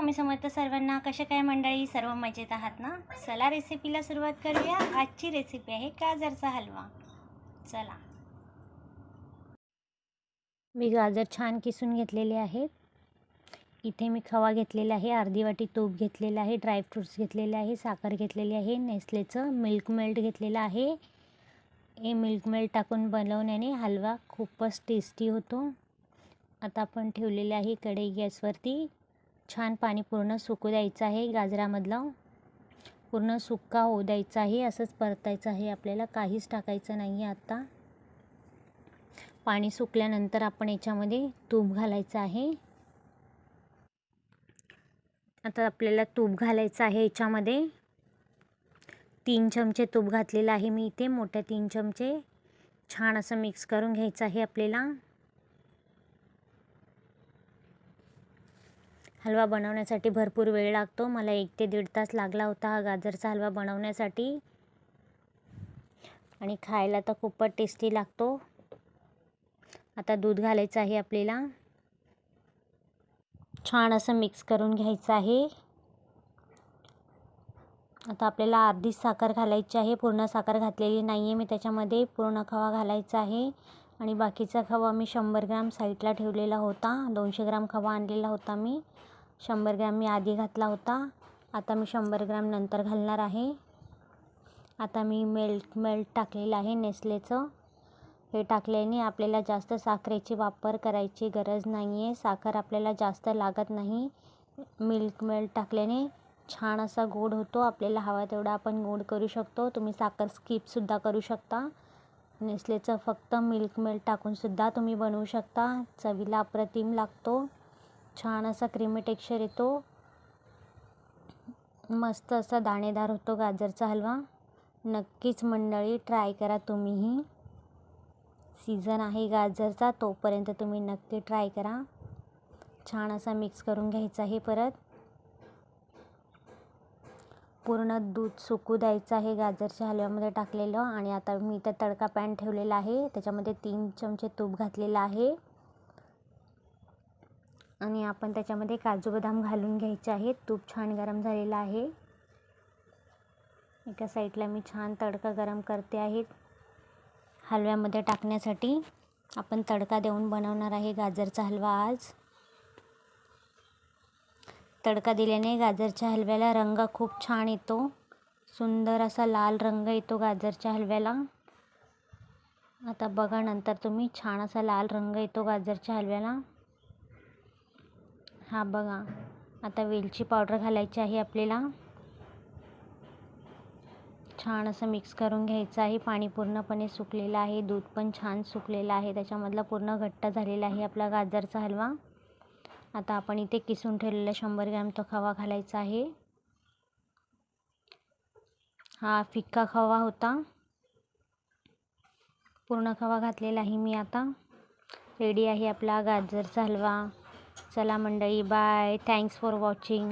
मी समजतं सर्वांना कशा काय मंडळी सर्व मजेत आहात ना? चला रेसिपीला सुरुवात करूया. आजची रेसिपी आहे गाजरचा हलवा. चला. मी गाजर छान किसून घेतलेले आहेत. इथे मी खवा घेतलेला आहे अर्धी वाटी तूप घेतलेलं आहे ड्रायफ्रूट्स घेतलेले आहे साखर घेतलेली आहे नेस्लेचं मिल्क मेल्ट घेतलेलं आहे. हे मिल्क मेल्ट टाकून बनवण्याने हलवा खूपच टेस्टी होतो. आता आपण ठेवलेले आहे कढई गॅसवरती. छान पाणी पूर्ण सुकू द्यायचं आहे गाजरामधलं. पूर्ण सुक्का होऊ द्यायचा आहे असंच परतायचं आहे. आपल्याला काहीच टाकायचं नाही आहे आत्ता पाणी सुकल्यानंतर आपण याच्यामध्ये तूप घालायचं आहे. आता आपल्याला तूप घालायचं आहे याच्यामध्ये. तीन चमचे तूप घातलेलं आहे मी इथे मोठ्या तीन चमचे. छान असं मिक्स करून घ्यायचं आहे आपल्याला. हलवा बनवण्यासाठी भरपूर वेळ लागतो. मला एक ते दीड तास लागला होता हा गाजरचा हलवा बनवण्यासाठी. आणि खायला तर खूपच टेस्टी लागतो. आता दूध घालायचं आहे आपल्याला. छान असं मिक्स करून घ्यायचं आहे. आता आपल्याला अर्धी साखर घालायची आहे. पूर्ण साखर घातलेली नाही आहे मी त्याच्यामध्ये. पूर्ण खवा घालायचा आहे. आणि बाकीचा खवा मी शंभर ग्राम साईडला ठेवलेला होता. दोनशे ग्राम खवा आणलेला होता मी. शंभर ग्रॅम मी आधी घातला होता. आता मी शंभर ग्रॅम नंतर घालणार आहे. आता मी मेल्ट मेल्ट टाकलेलं आहे नेस्लेचं. हे टाकल्याने आपल्याला जास्त साखरेची वापर करायची गरज नाही आहे साखर आपल्याला जास्त लागत नाही. मिल्क मेल्ट टाकल्याने छान असा गोड होतो. आपल्याला हवा तेवढा आपण गोड करू शकतो. तुम्ही साखर स्किपसुद्धा करू शकता. नेस्लेचं फक्त मिल्क मेल्ट टाकूनसुद्धा तुम्ही बनवू शकता. चवीला अप्रतिम लागतो. छान असा क्रीमी टेक्स्चर येतो. मस्त असा दाणेदार होतो गाजरचा हलवा. नक्कीच मंडळी ट्राय करा तुम्हीही. सीझन आहे गाजरचा तोपर्यंत तुम्ही नक्की ट्राय करा. छान असा मिक्स करून घ्यायचा आहे परत. पूर्ण दूध सुकू द्यायचं आहे गाजरच्या हलव्यामध्ये टाकलेलं आणि आता मी इथं तडका पॅन ठेवलेला आहे. त्याच्यामध्ये तीन चमचे तूप घातलेलं आहे. आणि आपण त्याच्यामध्ये काजू बदाम घालून घ्यायचे आहेत. तूप छान गरम झालेलं आहे. एका साईडला मी छान तडका गरम करते आहे. हलव्यामध्ये टाकण्यासाठी आपण तडका देऊन बनवणार आहे गाजरचा हलवा आज. तडका दिल्याने गाजरच्या हलव्याला रंग खूप छान येतो. सुंदर असा लाल रंग येतो गाजरच्या हलव्याला. आता बघा नंतर तुम्ही छान असा लाल रंग येतो गाजरच्या हलव्याला. हा बघा. आता वेलची पावडर घालायची आहे आपल्याला. छान असं मिक्स करून घ्यायचं आहे. पाणी पूर्णपणे सुकलेलं आहे. दूध पण छान सुकलेलं आहे. त्याच्यामधला पूर्ण घट्ट झालेला आहे आपला गाजरचा हलवा. आता आपण इथे किसून ठेवलेला शंभर ग्रॅम तो खवा घालायचा आहे. हा फिक्का खवा होता. पूर्ण खवा घातलेला आहे मी आता. रेडी आहे आपला गाजरचा हलवा. चला मंडळी बाय थँक्स फॉर वॉचिंग